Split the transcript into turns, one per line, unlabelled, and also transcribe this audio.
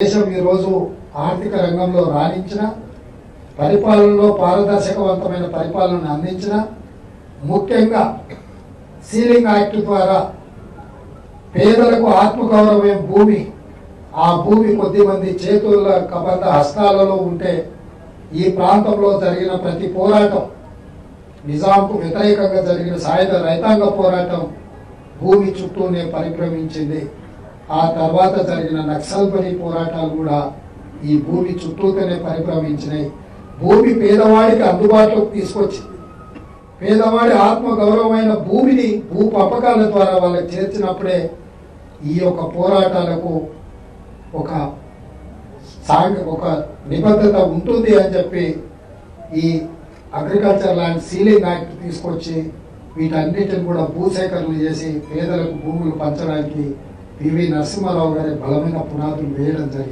దేశం ఈరోజు ఆర్థిక రంగంలో రాణించిన పరిపాలనలో పారదర్శకవంతమైన పరిపాలనను అందించిన ముఖ్యంగా సీలింగ్ యాక్ట్ ద్వారా పేదలకు ఆత్మగౌరవం భూమి ఆ భూమి కొద్దిమంది చేతుల కబద్ద హస్తాలలో ఉంటే ఈ ప్రాంతంలో జరిగిన ప్రతి పోరాటం నిజాంకు వ్యతిరేకంగా జరిగిన సాయుధ రైతాంగ పోరాటం భూమి చుట్టూనే పరిభ్రమించింది. ఆ తర్వాత జరిగిన నక్సల్బరీ పోరాటాలు కూడా ఈ భూమి చుట్టూతోనే పరిభ్రమించినాయి. భూమి పేదవాడికి అందుబాటులోకి తీసుకొచ్చింది. పేదవాడి ఆత్మగౌరవమైన భూమిని భూ పంపకాల ద్వారా వాళ్ళకి చేర్చినప్పుడే ఈ యొక్క పోరాటాలకు ఒక సాంఘ ఒక నిబద్ధత ఉంటుంది అని చెప్పి ఈ అగ్రికల్చర్ ల్యాండ్ సీలింగ్ యాక్ట్ తీసుకొచ్చి వీటన్నిటిని కూడా భూసేకరణ చేసి పేదలకు భూములు పంచడానికి పివి నరసింహారావు గారి బలమైన పునాదులు వేయడం జరిగింది.